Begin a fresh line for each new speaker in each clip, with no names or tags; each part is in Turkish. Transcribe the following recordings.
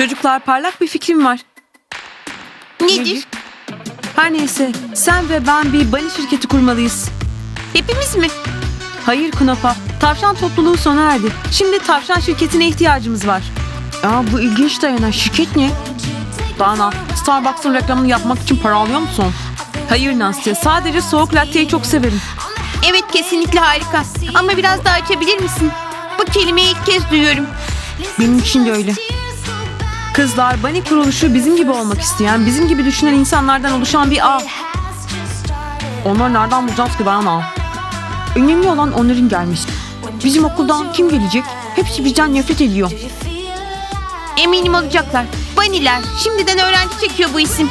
Çocuklar parlak bir fikrim var.
Nedir?
Her neyse sen ve ben bir bali şirketi kurmalıyız.
Hepimiz mi?
Hayır Kunapa. Tavşan topluluğu sona erdi. Şimdi tavşan şirketine ihtiyacımız var. Aa, bu ilginç Dayana. Şirket ne? Dana, Starbucks'ın reklamını yapmak için para alıyor musun? Hayır Nastya. Sadece soğuk latteyi çok severim.
Evet kesinlikle harika. Ama biraz daha açabilir misin? Bu kelimeyi ilk kez duyuyorum.
Benim için de öyle. Kızlar Bunny kuruluşu bizim gibi olmak isteyen, bizim gibi düşünen insanlardan oluşan bir ağ. Onları nereden bulacağız ki Dana? Önemli olan onların gelmesi. Bizim okuldan kim gelecek? Hepsi bizden nefret ediyor.
Eminim olacaklar. Vaniler. Şimdiden öğrenci çekiyor bu isim.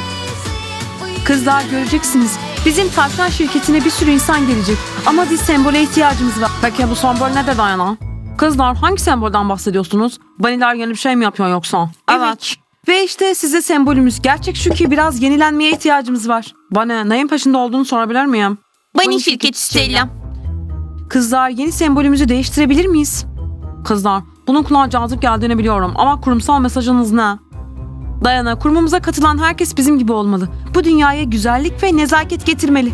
Kızlar göreceksiniz. Bizim tavşan şirketine bir sürü insan gelecek. Ama bir sembole ihtiyacımız var. Peki bu sembol nedir Dayana? Kızlar hangi sembolden bahsediyorsunuz? Vaniler yeni bir şey mi yapıyor yoksa?
Evet.
Ve işte size sembolümüz. Gerçek şu ki biraz yenilenmeye ihtiyacımız var. Bana neyin peşinde olduğunu sorabilir miyim?
Vani şirketi Stella.
Kızlar yeni sembolümüzü değiştirebilir miyiz? Kızlar bunun kulağa cazip geldiğini biliyorum ama kurumsal mesajınız ne? Dayana kurumumuza katılan herkes bizim gibi olmalı. Bu dünyaya güzellik ve nezaket getirmeli.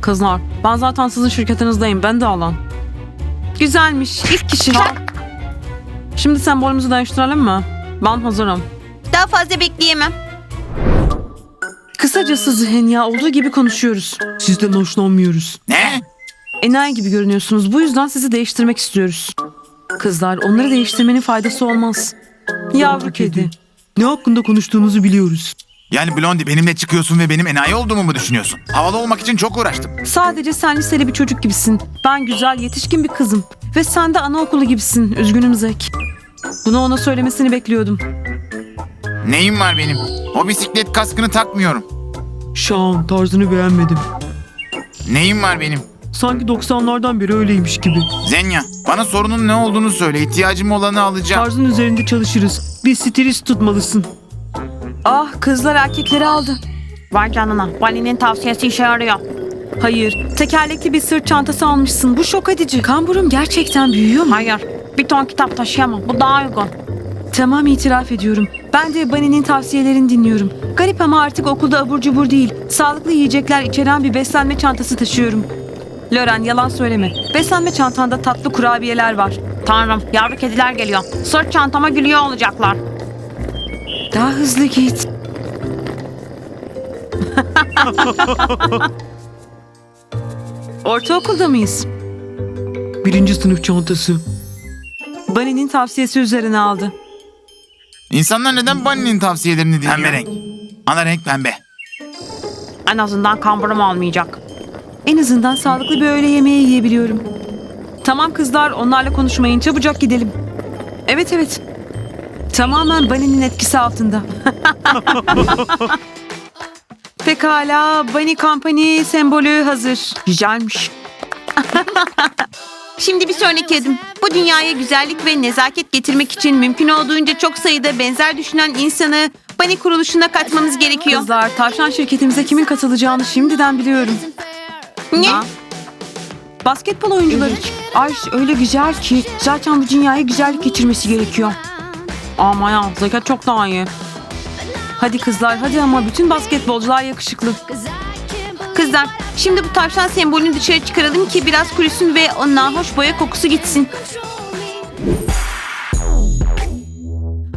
Kızlar ben zaten sizin şirketinizdeyim ben de alan. Güzelmiş ilk kişi. Şimdi sembolümüzü değiştirelim mi? Ben hazırım.
Daha fazla bekleyemem.
Kısacası Zihenya olduğu gibi konuşuyoruz. Sizden hoşlanmıyoruz.
Ne?
Enayi gibi görünüyorsunuz. Bu yüzden sizi değiştirmek istiyoruz. Kızlar onları değiştirmenin faydası olmaz. Yavru kedi. Ne hakkında konuştuğunuzu biliyoruz.
Yani Blondie benimle çıkıyorsun ve benim enayi olduğumu mu düşünüyorsun? Havalı olmak için çok uğraştım.
Sadece sen liseli bir çocuk gibisin. Ben güzel yetişkin bir kızım. Ve sen de anaokulu gibisin. Üzgünüm Zek. Bunu ona söylemesini bekliyordum.
Neyim var benim? O bisiklet kaskını takmıyorum.
Şan tarzını beğenmedim.
Neyim var benim?
Sanki 90'lardan beri öyleymiş gibi.
Zenya, bana sorunun ne olduğunu söyle. İhtiyacım olanı alacağım.
Tarzın üzerinde çalışırız. Bir stilist tutmalısın. Ah kızlar erkekleri aldı.
Vay canına. Vani'nin tavsiyesi işe yarıyor.
Hayır, tekerlekli bir sırt çantası almışsın. Bu şok edici. Kamburum gerçekten büyüyor mu?
Hayır. Bir ton kitap taşıyamam. Bu daha uygun.
Tamam itiraf ediyorum. Ben de Bunny'nin tavsiyelerini dinliyorum. Garip ama artık okulda abur cubur değil, sağlıklı yiyecekler içeren bir beslenme çantası taşıyorum. Loren yalan söyleme. Beslenme çantanda tatlı kurabiyeler var.
Tanrım. Yavru kediler geliyor. Sırt çantama gülüyor olacaklar.
Daha hızlı git. Ortaokulda mıyız? Birinci sınıf çantası. Bunny'nin tavsiyesi üzerine aldı.
İnsanlar neden Bunny'nin tavsiyelerini dinliyor? Pembe renk. Ana renk pembe.
En azından kamburum olmayacak.
En azından sağlıklı bir öğle yemeği yiyebiliyorum. Tamam kızlar onlarla konuşmayın çabucak gidelim. Evet evet. Tamamen Bunny'nin etkisi altında. Pekala Bunny Company sembolü hazır. Güzelmiş.
Şimdi bir sonraki adım. Bu dünyaya güzellik ve nezaket getirmek için mümkün olduğunca çok sayıda benzer düşünen insanı Bani kuruluşuna katmamız gerekiyor.
Kızlar tavşan şirketimize kimin katılacağını şimdiden biliyorum.
Ne?
Ha? Basketbol oyuncuları. Ay öyle güzel ki zaten bu dünyaya güzellik geçirmesi gerekiyor. Ama ya Zekat çok daha iyi. Hadi kızlar hadi ama bütün basketbolcular yakışıklı.
Kızlar, şimdi bu tavşan sembolünü dışarı çıkaralım ki biraz kurusun ve o nahoş boya kokusu gitsin.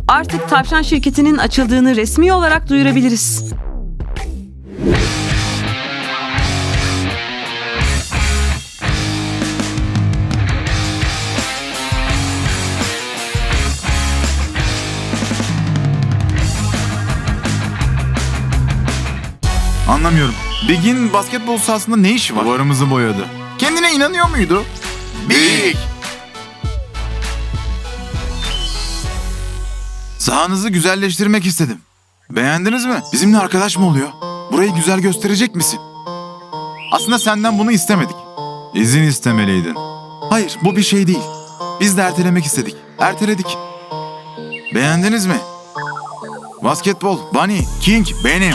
Artık tavşan şirketinin açıldığını resmi olarak duyurabiliriz.
Anlamıyorum. Big'in basketbol sahasında ne işi var? Duvarımızı boyadı. Kendine inanıyor muydu? Big! Sahanızı güzelleştirmek istedim. Beğendiniz mi? Bizimle arkadaş mı oluyor? Burayı güzel gösterecek misin? Aslında senden bunu istemedik. İzin istemeliydin. Hayır, bu bir şey değil. Biz de ertelemek istedik. Erteledik. Beğendiniz mi? Basketbol, Bunny, King, benim.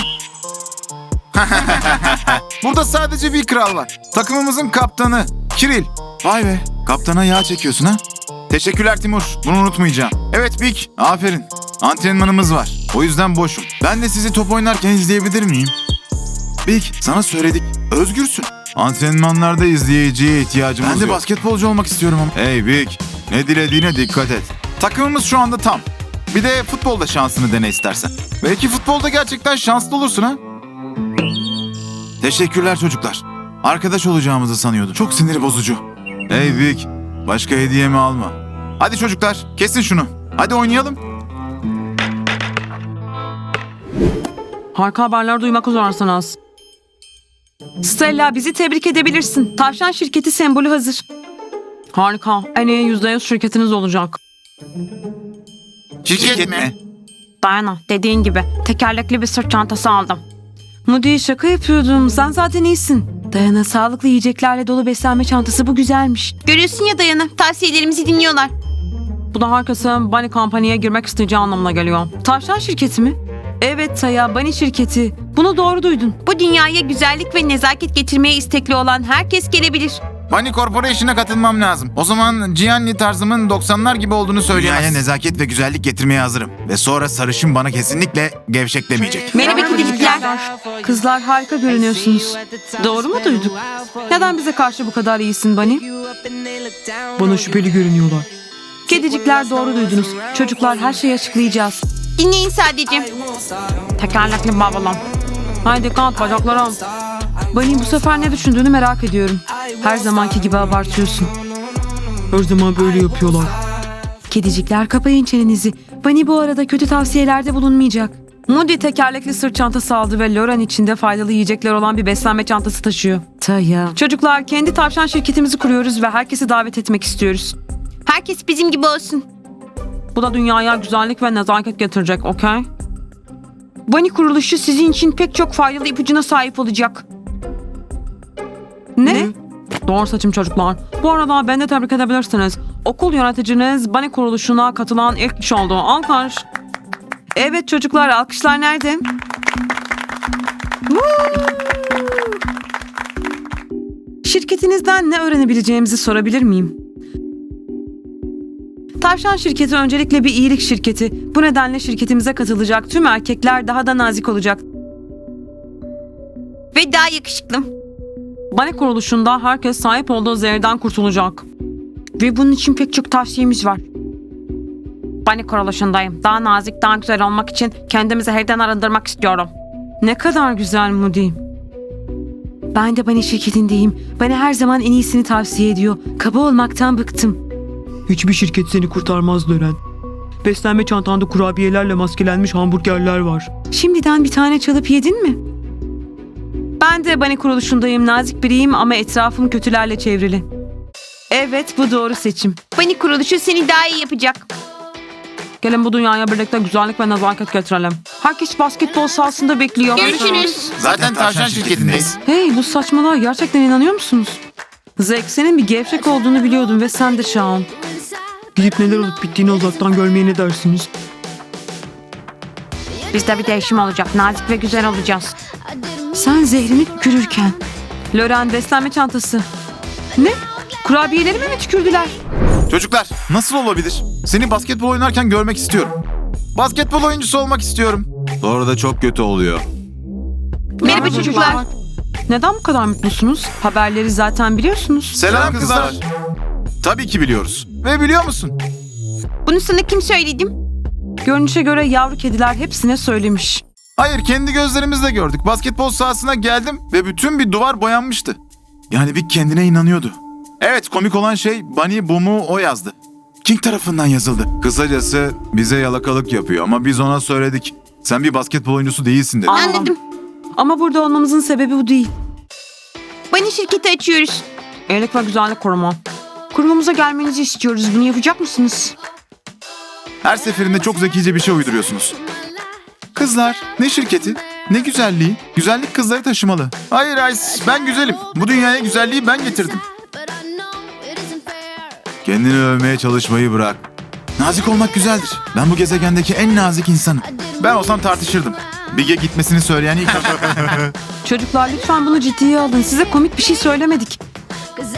Burada sadece bir kral var. Takımımızın kaptanı Kiril. Vay be. Kaptana yağ çekiyorsun ha? Teşekkürler Timur. Bunu unutmayacağım. Evet Big. Aferin. Antrenmanımız var. O yüzden boşum. Ben de sizi top oynarken izleyebilir miyim? Big sana söyledik. Özgürsün. Antrenmanlarda izleyiciye ihtiyacımız yok. Ben de basketbolcu olmak istiyorum ama. Hey Big. Ne dilediğine dikkat et. Takımımız şu anda tam. Bir de futbolda şansını dene istersen. Belki futbolda gerçekten şanslı olursun ha. Teşekkürler çocuklar. Arkadaş olacağımızı sanıyordum. Çok sinir bozucu. Hey Vic, başka hediyemi alma. Hadi çocuklar, kesin şunu. Hadi oynayalım.
Harika haberler duymak üzeresiniz. Stella bizi tebrik edebilirsin. Tavşan şirketi sembolü hazır. Harika. En iyi %100 şirketiniz olacak.
Şirket, mi?
Dayana dediğin gibi tekerlekli bir sırt çantası aldım. Moody şaka yapıyordum. Sen zaten iyisin. Dayana sağlıklı yiyeceklerle dolu beslenme çantası bu güzelmiş.
Görüyorsun ya Dayana. Tavsiyelerimizi dinliyorlar.
Bu da herkesin Bunny Company'ye girmek isteyeceği anlamına geliyor. Tavşan şirketi mi? Evet Taya, Bunny şirketi. Bunu doğru duydun.
Bu dünyaya güzellik ve nezaket getirmeye istekli olan herkes gelebilir.
Bunny Corporation'a katılmam lazım. O zaman Gianni tarzımın 90'lar gibi olduğunu söyleyemez. Dünyaya nezaket ve güzellik getirmeye hazırım. Ve sonra sarışın bana kesinlikle gevşek demeyecek.
Merhaba kedicikler.
Kızlar harika görünüyorsunuz. Doğru mu duyduk? Neden bize karşı bu kadar iyisin Bunny? Bana şüpheli görünüyorlar. Kedicikler doğru duydunuz. Çocuklar her şeyi açıklayacağız.
Dinleyin sadece.
Tekerlekli babalım. Haydi kalk bacaklarım. Bunny bu sefer ne düşündüğünü merak ediyorum. Her zamanki gibi abartıyorsun. Her zaman böyle yapıyorlar. Kedicikler kapayın çenenizi. Bunny bu arada kötü tavsiyelerde bulunmayacak. Moody tekerlekli sırt çantası aldı ve Lauren içinde faydalı yiyecekler olan bir beslenme çantası taşıyor. Taya. Çocuklar kendi tavşan şirketimizi kuruyoruz ve herkesi davet etmek istiyoruz.
Herkes bizim gibi olsun.
Bu da dünyaya güzellik ve nezaket getirecek, okey? Bunny kuruluşu sizin için pek çok faydalı ipucuna sahip olacak. Ne? Doğru saçım çocuklar. Bu arada beni de tebrik edebilirsiniz. Okul yöneticiniz Bunny kuruluşuna katılan ilk kişi oldu. Alkış. Evet çocuklar alkışlar nerede? Şirketinizden ne öğrenebileceğimizi sorabilir miyim? Tavşan şirketi öncelikle bir iyilik şirketi. Bu nedenle şirketimize katılacak tüm erkekler daha da nazik olacak.
Ve daha yakışıklı.
Bani kuruluşunda herkes sahip olduğu zehirden kurtulacak. Ve bunun için pek çok tavsiyemiz var. Bani kuruluşundayım. Daha nazik, daha güzel olmak için kendimi zehirden arındırmak istiyorum. Ne kadar güzel Moody. Ben de Bani şirketindeyim. Bana her zaman en iyisini tavsiye ediyor. Kaba olmaktan bıktım.
Hiçbir şirket seni kurtarmaz Lören. Beslenme çantanda kurabiyelerle maskelenmiş hamburgerler var.
Şimdiden bir tane çalıp yedin mi? Ben de Bani kuruluşundayım. Nazik biriyim ama etrafım kötülerle çevrili. Evet bu doğru seçim.
Bunny kuruluşu seni daha iyi yapacak.
Gelin bu dünyaya birlikte güzellik ve nezaket getirelim. Herkes basketbol sahasında bekliyor.
Görüşürüz.
Zaten tavşan şirketindeyiz.
Hey bu saçmalığa gerçekten inanıyor musunuz? Zek senin bir gevşek olduğunu biliyordum ve sen de Şahan.
Gidip neler olup bittiğini uzaktan görmeye ne dersiniz?
Bizde bir değişim olacak. Nazik ve güzel olacağız. Sen zehrini tükürürken. Loren beslenme çantası. Ne? Kurabiyelerime mi tükürdüler?
Çocuklar, nasıl olabilir? Seni basketbol oynarken görmek istiyorum. Basketbol oyuncusu olmak istiyorum. Sonra da çok kötü oluyor.
Merhaba çocuklar.
Neden bu kadar mutlusunuz? Haberleri zaten biliyorsunuz.
Selam kızlar. Tabii ki biliyoruz. Ve biliyor musun?
Bunu sana kim söyledi?
Görünüşe göre yavru kediler hepsine söylemiş.
Hayır, kendi gözlerimizle gördük. Basketbol sahasına geldim ve bütün bir duvar boyanmıştı. Yani bir kendine inanıyordu. Evet, komik olan şey Bunny Boom'u o yazdı. King tarafından yazıldı. Kısacası bize yalakalık yapıyor ama biz ona söyledik. Sen bir basketbol oyuncusu değilsin dedi.
Anladım.
Ama burada olmamızın sebebi bu değil.
Bunny şirketi açıyoruz.
Iyilik ve güzellik koruma. Kurumumuza gelmenizi istiyoruz. Bunu yapacak mısınız?
Her seferinde çok zekice bir şey uyduruyorsunuz. Kızlar, ne şirketi? Ne güzelliği? Güzellik kızları taşımalı. Hayır Ice, ben güzelim. Bu dünyaya güzelliği ben getirdim. Kendini övmeye çalışmayı bırak. Nazik olmak güzeldir. Ben bu gezegendeki en nazik insanım. Ben olsam tartışırdım. Big'e gitmesini söyleyen ilk
Çocuklar lütfen bunu ciddiye alın. Size komik bir şey söylemedik.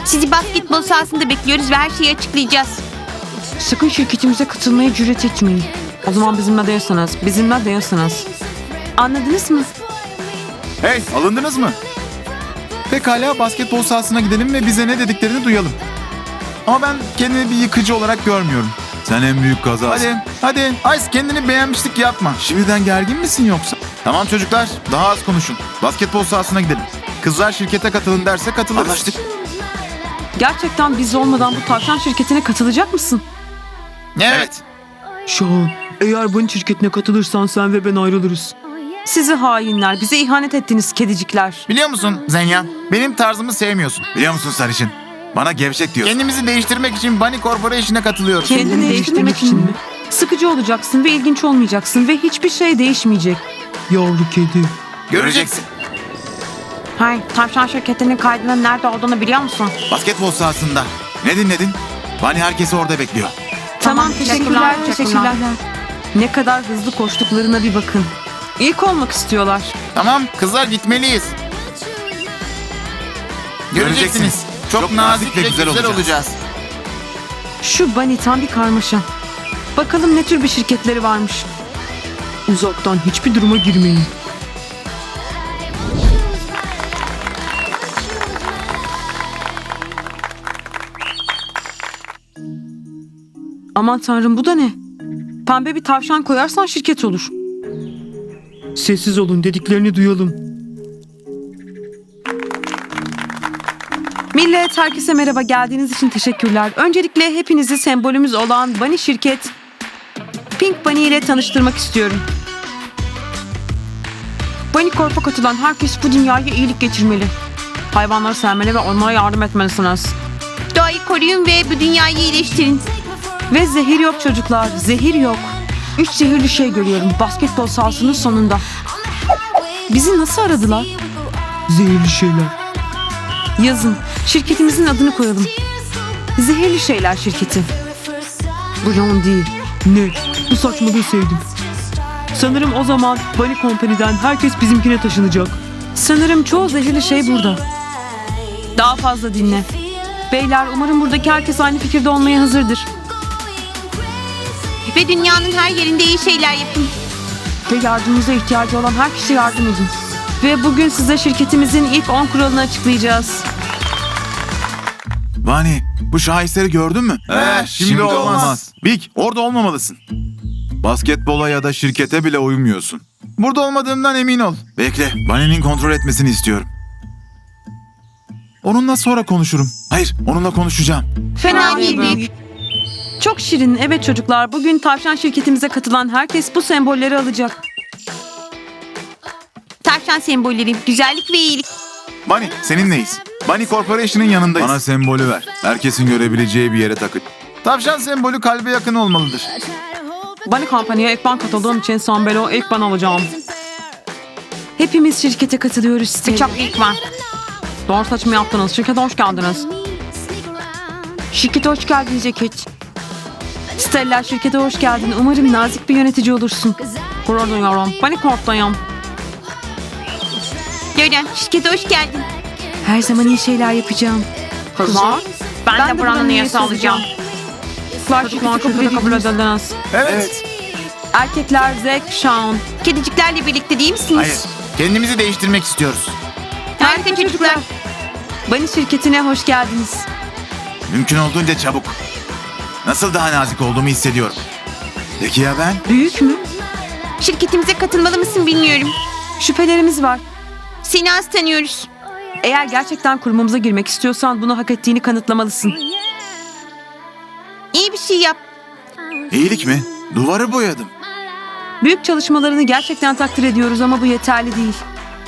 Sizi basketbol sahasında bekliyoruz ve her şeyi açıklayacağız.
Sakın şirketimize katılmaya cüret etmeyin. O zaman bizimle değilsiniz. Bizimle değilsiniz. Anladınız mı?
Hey alındınız mı? Pekala basketbol sahasına gidelim ve bize ne dediklerini duyalım. Ama ben kendimi bir yıkıcı olarak görmüyorum. Sen en büyük kazasın. Hadi, hadi. Ice kendini beğenmişlik yapma. Şimdiden gergin misin yoksa? Tamam çocuklar, daha az konuşun. Basketbol sahasına gidelim. Kızlar şirkete katılın derse katılırız. Anlaştık.
Gerçekten biz olmadan bu tavşan şirketine katılacak mısın?
Evet.
Şahan eğer bunun şirketine katılırsan sen ve ben ayrılırız.
Sizi hainler, bize ihanet ettiniz kedicikler.
Biliyor musun Zenya? Benim tarzımı sevmiyorsun. Biliyor musun Sarışın? Bana gevşek diyorsun. Kendimizi değiştirmek için Bunny Corporation'a katılıyoruz.
Kendini değiştirmek için mi? Sıkıcı olacaksın ve ilginç olmayacaksın ve hiçbir şey değişmeyecek.
Yavru kedi.
Göreceksin.
Hay, tavşan şirketinin kaydının nerede olduğunu biliyor musun?
Basketbol sahasında. Ne dinledin? Bunny herkesi orada bekliyor.
Tamam, teşekkürler, teşekkürler. Ne kadar hızlı koştuklarına bir bakın. İlk olmak istiyorlar.
Tamam kızlar gitmeliyiz. Göreceksiniz. Çok, nazik ve güzel, olacağız.
Şu Bunny tam bir karmaşa. Bakalım ne tür bir şirketleri varmış.
Uzaktan hiçbir duruma girmeyin.
Aman tanrım bu da ne? Pembe bir tavşan koyarsan şirket olur.
Sessiz olun dediklerini duyalım.
Millet herkese merhaba geldiğiniz için teşekkürler. Öncelikle hepinizi sembolümüz olan Bunny şirket Pink Bunny ile tanıştırmak istiyorum. Bunny Corp'a katılan herkes bu dünyaya iyilik getirmeli. Hayvanları sevmeli ve onlara yardım etmelisiniz.
Doğayı koruyun ve bu dünyayı iyileştirin.
Ve zehir yok çocuklar, zehir yok. Üç zehirli şey görüyorum basketbol sahasının sonunda. Bizi nasıl aradılar?
Zehirli şeyler.
Yazın, şirketimizin adını koyalım. Zehirli Şeyler Şirketi. Blond değil.
Ne? Bu saçmalığı sevdim. Sanırım o zaman Bunny Company'den herkes bizimkine taşınacak.
Sanırım çoğu zehirli şey burada. Daha fazla dinle. Beyler umarım buradaki herkes aynı fikirde olmaya hazırdır.
Ve dünyanın her yerinde iyi şeyler yapın.
Ve yardımımıza ihtiyacı olan her kişiye yardım edin. Ve bugün size şirketimizin ilk 10 kuralını açıklayacağız.
Bunny bu şaheseri gördün mü? Eh, şimdi, olmaz. Big orada olmamalısın. Basketbola ya da şirkete bile uymuyorsun. Burada olmadığımdan emin ol. Bekle Bunny'nin kontrol etmesini istiyorum. Onunla sonra konuşurum. Hayır onunla konuşacağım.
Fena değil büyük.
Çok şirin. Evet çocuklar bugün tavşan şirketimize katılan herkes bu sembolleri alacak.
Tavşan sembolleri, güzellik ve iyilik.
Bunny seninleyiz. Bunny Corporation'ın yanındayız. Bana sembolü ver. Herkesin görebileceği bir yere takın. Tavşan sembolü kalbe yakın olmalıdır.
Bunny Company'ye ilk ben katıldığım için Sambelo ilk ben alacağım. Hepimiz şirkete katılıyoruz. Stella.
Çok ilk var.
Doğru saçımı yaptınız. Şirkete hoş geldiniz. Şirkete hoş geldin Ceket. Stella şirkete hoş geldin. Umarım nazik bir yönetici olursun. Gurur duyuyorum. Bunny Corp'tayım.
Gören, şirkete hoş geldin.
Her zaman iyi şeyler yapacağım. Kızlar,
Ben, de buranın üyesi olacağım.
Kızlar şirkete kabul, kabul edildiniz.
Evet.
Erkekler Zack, Sean.
Kediciklerle birlikte değil misiniz?
Hayır. Kendimizi değiştirmek istiyoruz.
Harika çocuklar.
Bunny şirketine hoş geldiniz.
Mümkün olduğunca çabuk. Nasıl daha nazik olduğumu hissediyorum. Peki ya ben?
Büyük mü?
Şirketimize katılmalı mısın bilmiyorum.
Şüphelerimiz var.
Seni az tanıyoruz.
Eğer gerçekten kurumumuza girmek istiyorsan bunu hak ettiğini kanıtlamalısın.
İyi bir şey yap.
İyilik mi? Duvarı boyadım.
Büyük çalışmalarını gerçekten takdir ediyoruz ama bu yeterli değil.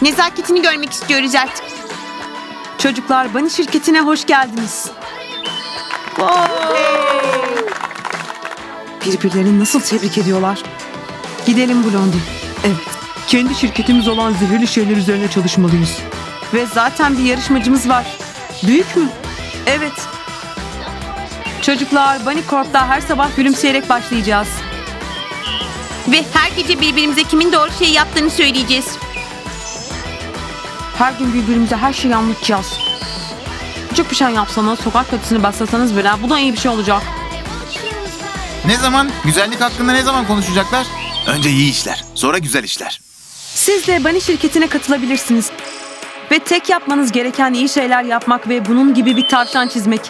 Nezaketini görmek istiyoruz artık.
Çocuklar Bunny şirketine hoş geldiniz. Birbirlerini nasıl tebrik ediyorlar. Gidelim Blondie.
Evet. Kendi şirketimiz olan zehirli şeyler üzerine çalışmalıyız.
Ve zaten bir yarışmacımız var. Büyük mü? Evet. Çocuklar Bunny Corp'ta her sabah gülümseyerek başlayacağız.
Ve her gece birbirimize kimin doğru şeyi yaptığını söyleyeceğiz.
Her gün birbirimize her şeyi anlatacağız. Küçük bir şey yapsanız, sokak kedisini besleseniz bile bu da iyi bir şey olacak.
Ne zaman? Güzellik hakkında ne zaman konuşacaklar? Önce iyi işler, sonra güzel işler.
Siz de Bunny şirketine katılabilirsiniz. Ve tek yapmanız gereken iyi şeyler yapmak ve bunun gibi bir tavşan çizmek.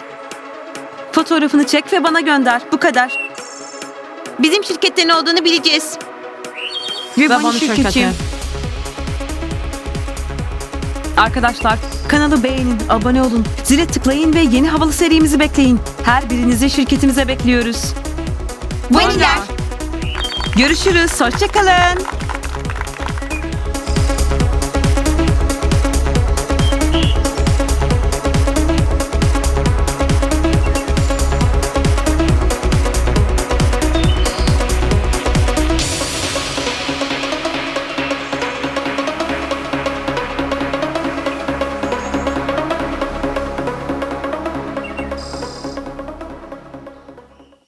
Fotoğrafını çek ve bana gönder. Bu kadar.
Bizim şirkette ne olduğunu bileceğiz.
Ve Bunny
şirketi.
şirketi. Arkadaşlar kanalı beğenin, abone olun, zile tıklayın ve yeni havalı serimizi bekleyin. Her birinizi şirketimize bekliyoruz.
Bunny'ler.
Görüşürüz, hoşçakalın.